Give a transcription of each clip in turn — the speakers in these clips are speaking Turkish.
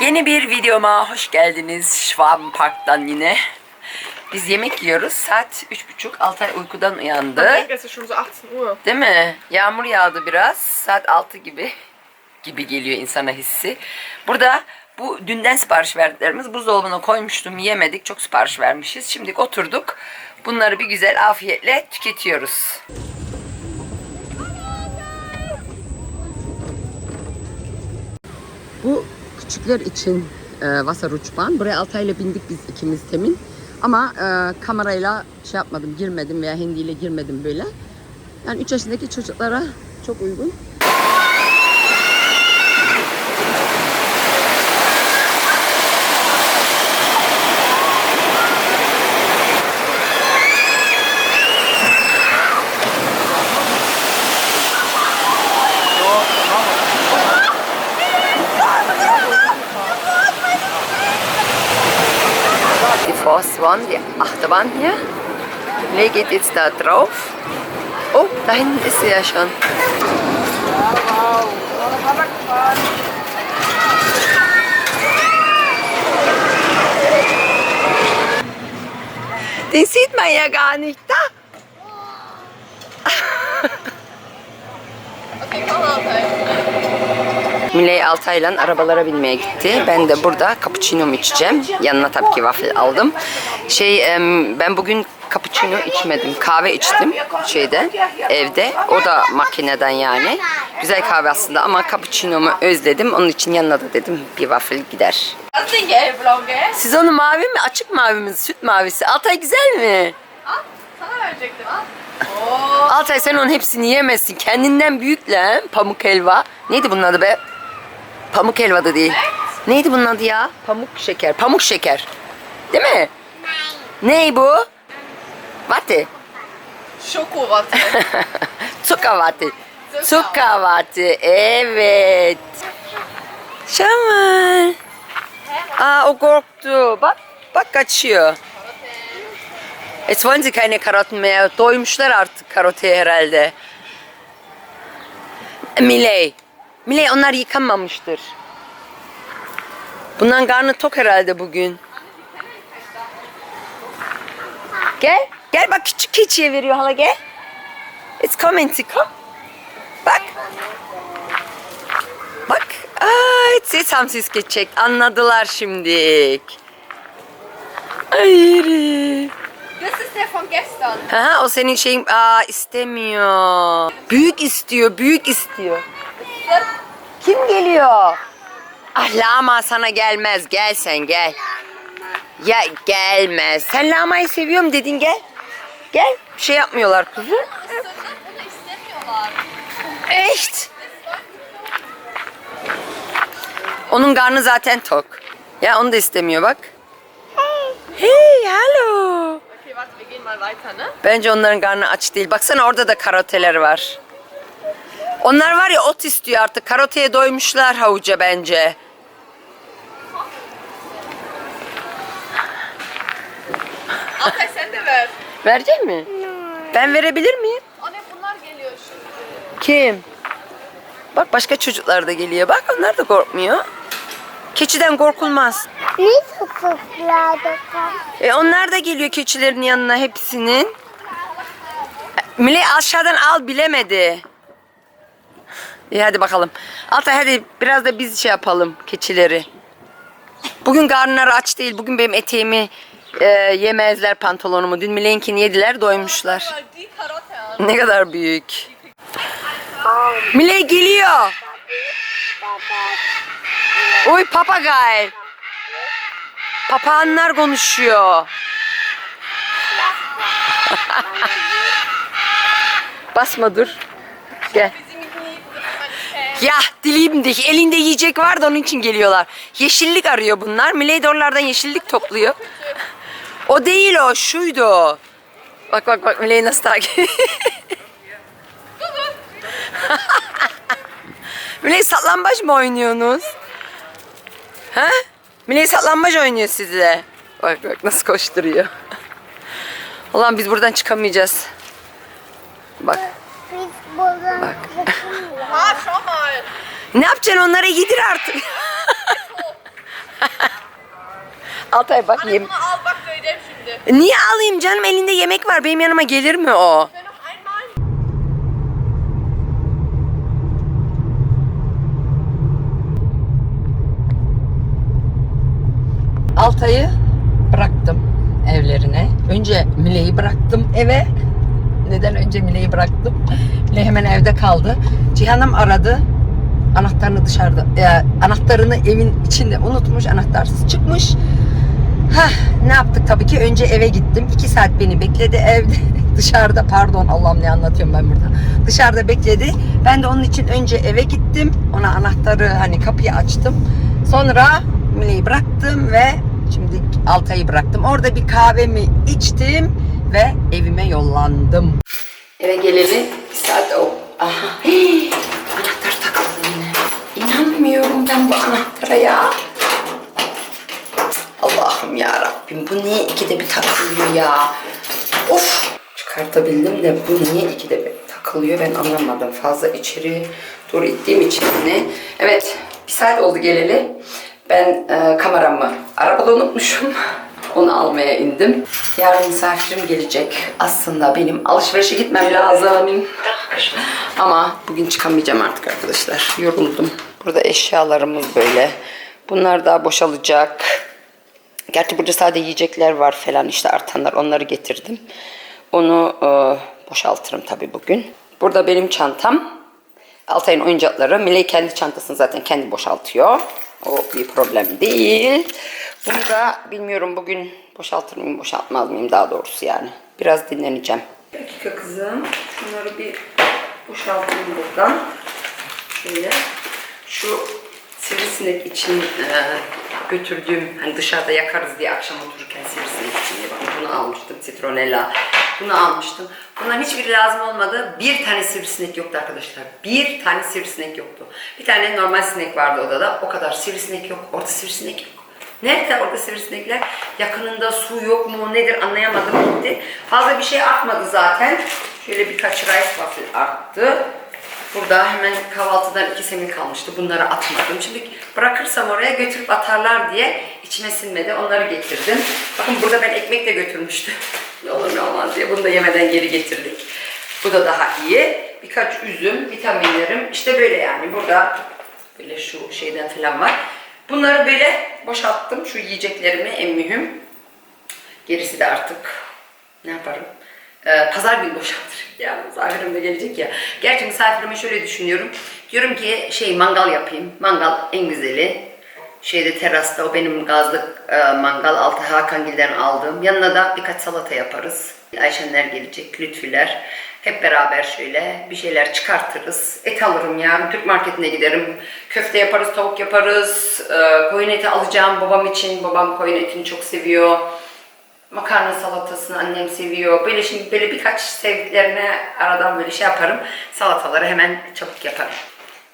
Yeni bir videoma hoş geldiniz Schwab Park'tan yine. Biz yemek yiyoruz. Saat 3.30. Altay uykudan uyandı. Direkt ist es schon so 18 Uhr. Değil mi? Yağmur yağdı biraz. Saat 6 gibi gibi geliyor insana hissi. Burada bu dünden sipariş verdiklerimiz buzdolabına koymuştum. Yemedik. Çok sipariş vermişiz. Şimdi oturduk. Bunları bir güzel afiyetle tüketiyoruz. Küçükler için e, Wasserrutschbahn. Buraya Altay'la bindik biz ikimiz temin. Ama e, kamerayla şey yapmadım, girmedim veya hindiyle girmedim böyle. Yani 3 yaşındaki çocuklara çok uygun. Force One, die Achterbahn hier. Lee geht jetzt da drauf. Oh, da hinten ist sie ja schon. Den sieht man ja gar nicht. Da. Miley Altay'la arabalara binmeye gitti. Ben de burada cappuccino içeceğim. Yanına tabii ki waffle aldım. Şey ben bugün cappuccino içmedim. Kahve içtim şeyden evde. O da makineden yani. Güzel kahve aslında ama cappuccino'mu özledim. Onun için yanına da dedim bir waffle gider. Siz onu mavi mi? Açık mavi mi? Süt mavisi. Altay güzel mi? Al, sana verecektim al. Oo. Altay sen onun hepsini yemezsin. Kendinden büyük lan. Pamuk helva. Neydi bunun adı be? Pamuk helva da değil. Neydi bunun adı ya? Pamuk şeker. Pamuk şeker. Değil mi? Ney bu? Vati. Schokowatte. Zuckerwatte. Zuckerwatte. Evet. Şaman. Aa o korktu. Bak. Bak kaçıyor. Jetzt wollen sie keine Karotten mehr. Doymuşlar artık karoteye herhalde. Miley. Miley onlar yıkanmamıştır. Bundan karnı tok herhalde bugün. Gel. Gel bak küçük keçiye veriyor hala gel. It's coming to come. Bak. Bak. Aa, haben sie es gecheckt. Anladılar şimdi. Ay. Das ist der von gestern. Ha, o senin şeyin aa istemiyor. Büyük istiyor, büyük istiyor. Kim geliyor? Ah lama sana gelmez. Gel sen gel. Ya gelmez. Sen lamayı seviyorum dedin gel. Gel. Bir şey yapmıyorlar kuzu. Echt? Onun karnı zaten tok. Ya onu da istemiyor bak. Hey, hello. Okay, warte, wir gehen mal weiter, ne? Bence onların karnı aç değil. Baksana orada da karoteler var. Onlar var ya ot istiyor artık. Karoteye doymuşlar havuca bence. Altay sen de ver. Verecek mi? Ben verebilir miyim? Anne bunlar geliyor şimdi. Kim? Bak başka çocuklar da geliyor. Bak onlar da korkmuyor. Keçiden korkulmaz. Ne sıfırlarda kal? E onlar da geliyor keçilerin yanına hepsinin. Miley aşağıdan al bilemedi. İyi hadi bakalım. Altay hadi biraz da biz şey yapalım keçileri. Bugün karnları aç değil. Bugün benim eteğimi e, yemezler pantolonumu. Dün Miley'inkini yediler doymuşlar. Ne kadar büyük. Miley geliyor. Oy papagay. Papağanlar konuşuyor. Basma dur. Gel. Ya dilim dich. Elinde yiyecek var da onun için geliyorlar. Yeşillik arıyor bunlar. Miley de oralardan yeşillik topluyor. O değil o. Şuydu o. Bak bak bak Miley nasıl takip. Miley saklambaç mı oynuyorsunuz? Ha? Miley saklambaç oynuyor sizle. Bak bak nasıl koşturuyor. Ulan biz buradan çıkamayacağız. Bak. Biz buradan mal. Ne yapacaksın onlara yedir artık. Altay bak yem. bunu al bak söyleyeceğim şimdi. Niye alayım canım? Elinde yemek var. Benim yanıma gelir mi o? Einmal. Altay'ı bıraktım evlerine. Önce Mile'yi bıraktım eve. Neden önce Mile'yi bıraktım? Mile hemen evde kaldı. Cihan'ım aradı. Anahtarını dışarıda, e, anahtarını evin içinde unutmuş, anahtarsız çıkmış. Hah, ne yaptık tabii ki önce eve gittim. İki saat beni bekledi evde. Dışarıda pardon Allah'ım ne anlatıyorum ben burada. Dışarıda bekledi. Ben de onun için önce eve gittim. Ona anahtarı hani kapıyı açtım. Sonra Mile'yi bıraktım ve şimdi Altay'ı bıraktım. Orada bir kahvemi içtim ve evime yollandım. Eve geleli bir saat o. Aha. Hii, anahtar takıldı. Ben bu anahtara ya. Allah'ım ya Rabbim bu niye ikide bir takılıyor ya? Of! Çıkartabildim de bu niye ikide bir takılıyor ben anlamadım. Fazla içeri doğru ittiğim için ne? Evet bir saat oldu geleli. Ben e, kameramı arabada unutmuşum. Onu almaya indim. Yarın misafirim gelecek. Aslında benim alışverişe gitmem lazım. Ama bugün çıkamayacağım artık arkadaşlar. Yoruldum. Burada eşyalarımız böyle. Bunlar daha boşalacak. Gerçi burada sadece yiyecekler var falan işte artanlar onları getirdim. Onu e, boşaltırım tabii bugün. Burada benim çantam. Altay'ın oyuncakları. Miley kendi çantasını zaten kendi boşaltıyor. O bir problem değil. Bunu da bilmiyorum bugün boşaltır mıyım boşaltmaz mıyım daha doğrusu yani. Biraz dinleneceğim. Bir dakika kızım. Şunları bir boşaltayım buradan. Şöyle. Şu sivrisinek için e, götürdüğüm hani dışarıda yakarız diye akşam otururken sivrisinek için bak bunu almıştım citronella. Bunu almıştım. Bunların hiçbiri lazım olmadı. Bir tane sivrisinek yoktu arkadaşlar. Bir tane sivrisinek yoktu. Bir tane normal sinek vardı odada. O kadar sivrisinek yok. Orada sivrisinek yok. Nerede orada sivrisinekler? Yakınında su yok mu nedir anlayamadım gitti. Fazla bir şey artmadı zaten. Şöyle birkaç rice waffle arttı. Burada hemen kahvaltıdan iki semin kalmıştı. Bunları atmadım. Şimdi bırakırsam oraya götürüp atarlar diye içime sinmedi. Onları getirdim. Bakın burada ben ekmek de götürmüştüm. ne olur ne olmaz diye. Bunu da yemeden geri getirdik. Bu da daha iyi. Birkaç üzüm, vitaminlerim. İşte böyle yani. Burada böyle şu şeyden falan var. Bunları böyle boşalttım. Şu yiyeceklerimi en mühim. Gerisi de artık ne yaparım? Ee, pazar günü boşaltırım. Ya misafirim de gelecek ya. Gerçi misafirime şöyle düşünüyorum. Diyorum ki şey mangal yapayım. Mangal en güzeli. Şeyde terasta o benim gazlık e, mangal altı Hakangil'den aldığım. Yanına da birkaç salata yaparız. Ayşenler gelecek, lütfüler. Hep beraber şöyle bir şeyler çıkartırız. Et alırım yarın Türk marketine giderim. Köfte yaparız, tavuk yaparız. E, koyun eti alacağım babam için. Babam koyun etini çok seviyor. Makarna salatasını annem seviyor. Böyle şimdi böyle birkaç sevdiklerine aradan böyle şey yaparım. Salataları hemen çabuk yaparım.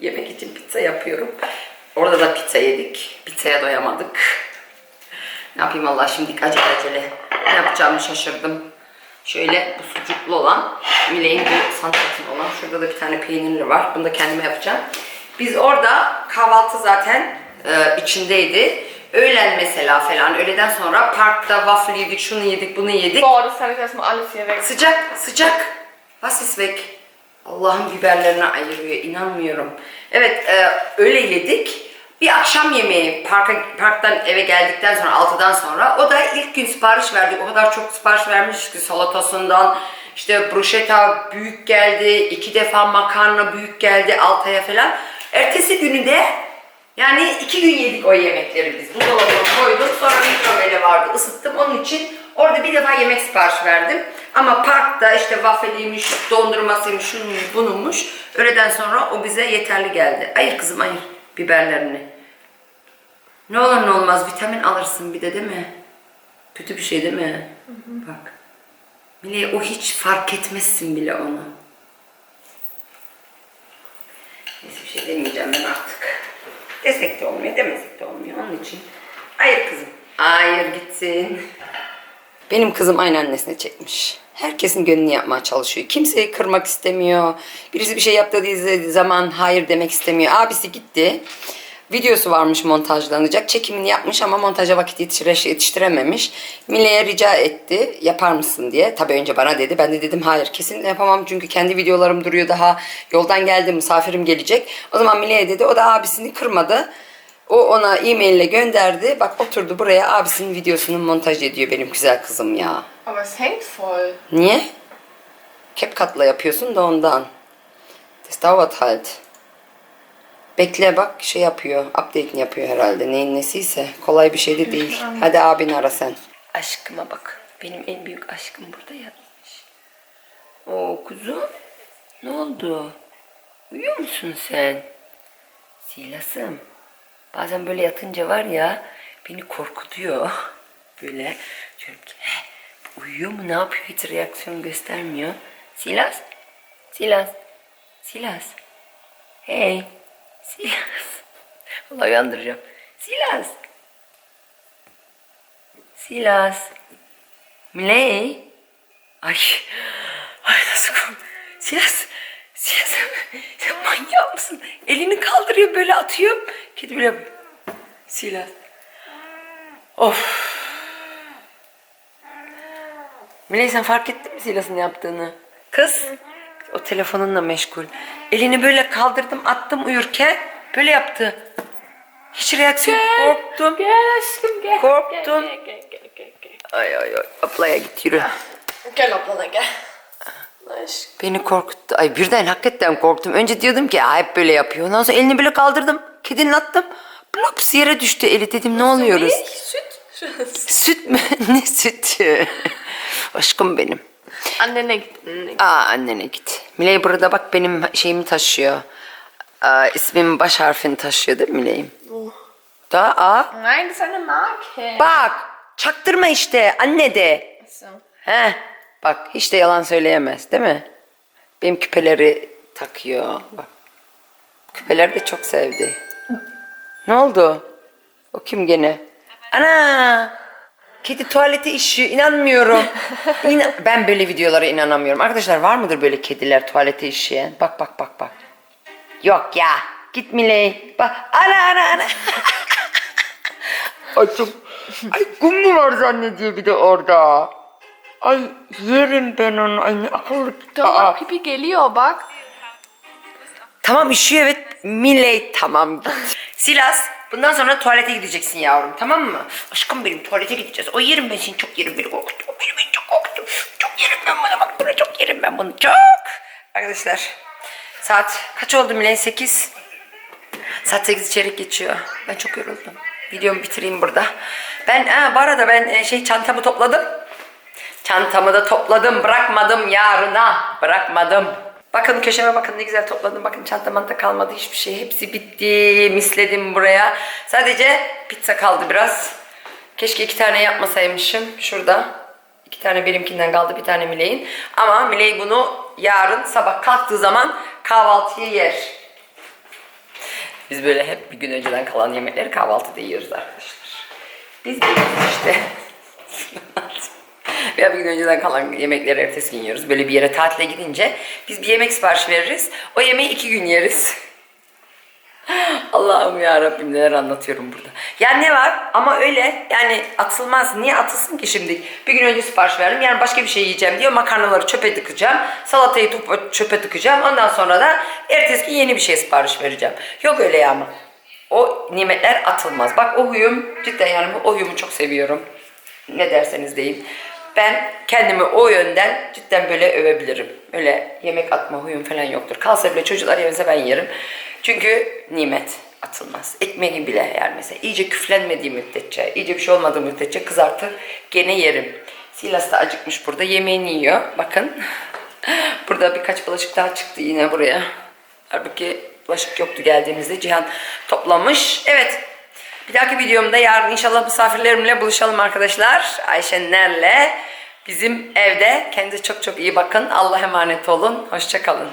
Yemek için pizza yapıyorum. Orada da pizza yedik. Pizzaya doyamadık. Ne yapayım Allah şimdi acele acele. Ne yapacağımı şaşırdım. Şöyle bu sucuklu olan, Miley'in bu santratin olan. Şurada da bir tane peynirli var. Bunu da kendime yapacağım. Biz orada kahvaltı zaten e, içindeydi. Öğlen mesela falan. Öğleden sonra parkta waffle yedik, şunu yedik, bunu yedik. Das kann ich erstmal alles hier weg. Sıcak, sıcak. Was ist weg? Allah'ın biberlerine ayırıyor, inanmıyorum. Evet, e, öyle yedik. Bir akşam yemeği parka, parktan eve geldikten sonra, 6'dan sonra. O da ilk gün sipariş verdik. O kadar çok sipariş vermiş ki salatasından. işte bruschetta büyük geldi. iki defa makarna büyük geldi Altay'a falan. Ertesi günü de yani iki gün yedik o yemekleri biz. Buzdolabına koydum. Sonra mikrowele vardı. ısıttım. Onun için orada bir defa yemek sipariş verdim. Ama parkta işte wafeliymiş, dondurmasıymış, şununmuş, bununmuş. Öğleden sonra o bize yeterli geldi. Ayır kızım ayır biberlerini. Ne olur ne olmaz vitamin alırsın bir de değil mi? Kötü bir şey değil mi? Bak. Bile o hiç fark etmezsin bile onu. Neyse bir şey demeyeceğim ben artık. Desek de olmuyor, demesek de olmuyor. Onun için hayır kızım. Hayır gitsin. Benim kızım aynı annesine çekmiş. Herkesin gönlünü yapmaya çalışıyor. Kimseyi kırmak istemiyor. Birisi bir şey yaptı dediği zaman hayır demek istemiyor. Abisi gitti. Videosu varmış montajlanacak. Çekimini yapmış ama montaja vakit yetiştire- yetiştirememiş. Mile'ye rica etti yapar mısın diye. Tabii önce bana dedi. Ben de dedim hayır kesin yapamam çünkü kendi videolarım duruyor daha. Yoldan geldim misafirim gelecek. O zaman Mile'ye dedi. O da abisini kırmadı. O ona e-mail ile gönderdi. Bak oturdu buraya abisinin videosunu montaj ediyor benim güzel kızım ya. Aber es hängt voll. Niye? CapCut'la yapıyorsun da ondan. Das dauert halt. Bekle bak şey yapıyor. Update'ini yapıyor herhalde. Neyin nesiyse. Kolay bir şey de değil. Hadi abini ara sen. Aşkıma bak. Benim en büyük aşkım burada yatmış. Oo kuzum. Ne oldu? Uyuyor musun sen? Silas'ım. Bazen böyle yatınca var ya beni korkutuyor. Böyle diyorum ki "He, uyuyor mu ne yapıyor hiç reaksiyon göstermiyor. Silas. Silas. Silas. Hey. Silas. Vallahi uyandıracağım. Silas. Silas. Miley. Ay. Ay nasıl korktum. Silas. Silas sen manyak mısın? Elini kaldırıyor böyle atıyor. Kedi böyle. Silas. Of. Miley sen fark ettin mi Silas'ın yaptığını? Kız. O telefonunla meşgul. Elini böyle kaldırdım attım uyurken böyle yaptı. Hiç reaksiyon korktum. Gel aşkım gel. Korktum. Gel gel gel gel. gel. Ay ay ay ablaya git yürü. Gel ablana gel. Aşkım. Beni korkuttu. Ay birden hakikaten korktum. Önce diyordum ki "Aa, hep böyle yapıyor. Ondan sonra elini böyle kaldırdım. Kedinin attım. Blops yere düştü eli. Dedim ne oluyoruz? Süt. Süt mü? ne sütü? Aşkım benim. Annene git. annene git. Aa annene git. Miley burada bak benim şeyimi taşıyor. Aa, ismimin baş harfini taşıyor değil mi Miley'im? Da aa. Nein, das ist eine Marke. Bak çaktırma işte anne de. So. He bak hiç de yalan söyleyemez değil mi? Benim küpeleri takıyor. Bak. Küpeleri de çok sevdi. Ne oldu? O kim gene? Ana! Kedi tuvalete işiyor. İnanmıyorum. İna- ben böyle videolara inanamıyorum. Arkadaşlar var mıdır böyle kediler tuvalete işeyen? Bak bak bak bak. Yok ya. Git Miley. Bak. Ana ana ana. Ay çok... Ay kum mu var zannediyor bir de orada. Ay yerim ben onu. Ay ne akıllı. Tamam pipi geliyor bak. Tamam üşüyor evet. Miley tamam. Silas bundan sonra tuvalete gideceksin yavrum tamam mı? Aşkım benim tuvalete gideceğiz. O yerim ben seni çok yerim beni korkuttu. O beni, beni çok korkuttu. Çok yerim ben bunu bak bunu çok yerim ben bunu çok. Arkadaşlar saat kaç oldu Miley? 8. Saat 8 çeyrek geçiyor. Ben çok yoruldum. Videomu bitireyim burada. Ben ha, bu arada ben e, şey çantamı topladım. Çantamı da topladım. Bırakmadım yarına. Bırakmadım. Bakın köşeme bakın ne güzel topladım. Bakın çantamda da kalmadı hiçbir şey. Hepsi bitti. Misledim buraya. Sadece pizza kaldı biraz. Keşke iki tane yapmasaymışım. Şurada. İki tane benimkinden kaldı. Bir tane Miley'in. Ama Miley bunu yarın sabah kalktığı zaman kahvaltıya yer. Biz böyle hep bir gün önceden kalan yemekleri kahvaltıda yiyoruz arkadaşlar. Biz biliyoruz işte. Veya bir gün önceden kalan yemekleri ertesi gün yiyoruz. Böyle bir yere tatile gidince biz bir yemek sipariş veririz. O yemeği iki gün yeriz. Allah'ım ya Rabbim neler anlatıyorum burada. Yani ne var ama öyle yani atılmaz. Niye atılsın ki şimdi? Bir gün önce sipariş verdim. Yani başka bir şey yiyeceğim diyor. Makarnaları çöpe tıkacağım. Salatayı topa- çöpe tıkacağım. Ondan sonra da ertesi gün yeni bir şey sipariş vereceğim. Yok öyle ya ama. O nimetler atılmaz. Bak o huyum cidden yani o huyumu çok seviyorum. Ne derseniz deyin. Ben kendimi o yönden cidden böyle övebilirim. Öyle yemek atma huyum falan yoktur. Kalsa bile çocuklar yemese ben yerim. Çünkü nimet atılmaz. Ekmeği bile yer mesela. İyice küflenmediği müddetçe, iyice bir şey olmadığı müddetçe kızartır. Gene yerim. Silas da acıkmış burada. Yemeğini yiyor. Bakın. Burada birkaç bulaşık daha çıktı yine buraya. Halbuki bulaşık yoktu geldiğimizde. Cihan toplamış. Evet. Bir dahaki videomda yarın inşallah misafirlerimle buluşalım arkadaşlar. Ayşenlerle bizim evde. Kendinize çok çok iyi bakın. Allah'a emanet olun. Hoşçakalın.